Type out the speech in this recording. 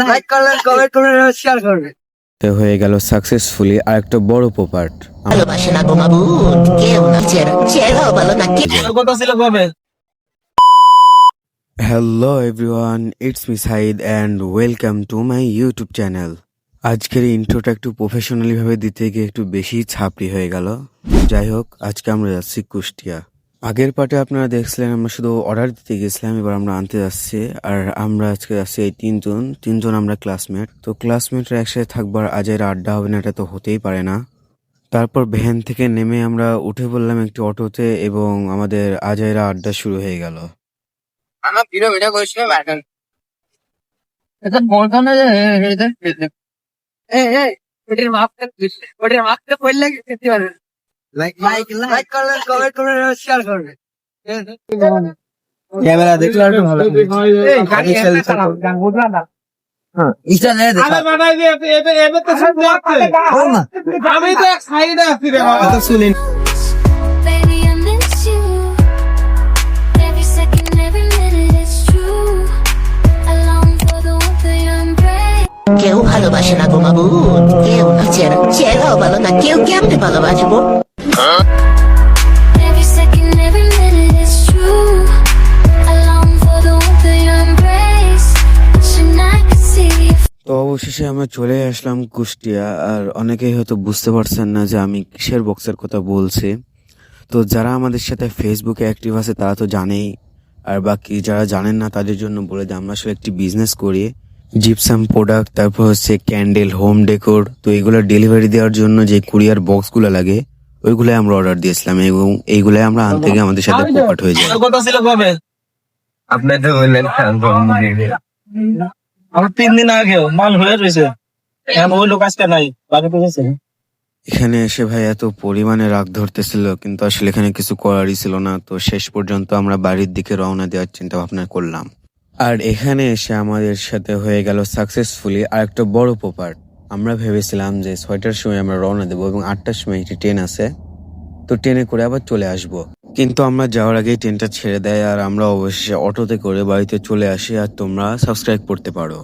Like করবেন comment করবেন share করবেন তো হয়ে গেল সাকসেসফুলি আর একটা বড় পোপার্ট। ভালোবাসে না গো মাবুদ কেউ না চেরা চেরাও ভালো না কেউ কথা ছিল কবে? Hello everyone it's me Saeed and welcome to my YouTube channel আজকের ইন্ট্রোটা একটু প্রফেশনালি ভাবে দিতে গিয়ে একটু বেশি ছাপড়ি হয়ে গেল। যাই হোক আজকে আমরা যাচ্ছি কুষ্টিয়া। আগের পার্টে আপনারা দেখছিলেন আমরা শুধু অর্ডার দিতে গেছিলাম এবার আমরা আনতে যাচ্ছি আর আমরা আজকে যাচ্ছি এই তিনজন তিনজন আমরা ক্লাসমেট তো ক্লাসমেটরা একসাথে থাকবার আজের আড্ডা হবে না এটা তো হতেই পারে না তারপর ভ্যান থেকে নেমে আমরা উঠে পড়লাম একটি অটোতে এবং আমাদের আজাইরা আড্ডা শুরু হয়ে গেল আমার লাইক লাইক লাইক করবেন কমেন্ট করবেন শেয়ার করবেন ক্যামেরা দেখলে ভালো হ্যাঁ আমি তো এক সাইডে আছি রে বাবা। কথা শুনেন Baby, I miss you. Every second, every minute, it's true. I long for the warmth of your embrace. কেউ ভালোবাসে না গো বাবু কেউ চেরাও ভালো না। কেউ কেমনে ভালোবাসবো তো অবশেষে আমরা চলে আসলাম কুষ্টিয়া, আর অনেকেই হয়তো বুঝতে পারছেন না যে আমি কিসের বক্সের কথা বলছি। তো যারা আমাদের সাথে ফেসবুকে অ্যাক্টিভ আছে, তারা তো জানেই। আর বাকি যারা জানেন না, তাদের জন্য বলে দিই, আমরা আসলে একটি বিজনেস করি। জিপসাম প্রোডাক্ট তারপর হচ্ছে ক্যান্ডেল হোম ডেকোর তো এইগুলো ডেলিভারি দেওয়ার জন্য যে কুরিয়ার বক্সগুলো লাগে ওইগুলাই আমরা অর্ডার দিয়েছিলাম এবং এইগুলাই আমরা আনতে গিয়ে আমাদের সাথে প্রকাট হয়ে যায়। কথা ছিল কবে? আপনি তো বললেন আমার তিন দিন আগেও মাল হয়ে রয়েছে। এখন ওই লোক আজকে নাই বাকি তো গেছে। এখানে এসে ভাই এত পরিমাণে রাগ ধরতেছিল কিন্তু আসলে এখানে কিছু করারই ছিল না। তো শেষ পর্যন্ত আমরা বাড়ির দিকে রওনা দেওয়ার চিন্তা ভাবনা করলাম। আর এখানে এসে আমাদের সাথে হয়ে গেল সাকসেসফুলি আর একটা বড় পোপার আমরা ভেবেছিলাম যে ছয়টার সময় আমরা রওনা দেবো এবং আটটার সময় একটি ট্রেন আছে। তো ট্রেনে করে আবার চলে আসব। কিন্তু আমরা যাওয়ার আগেই ট্রেনটা ছেড়ে দেয় আর আমরা অবশেষে অটোতে করে বাড়িতে চলে আসি। আর তোমরা সাবস্ক্রাইব করতে পারো।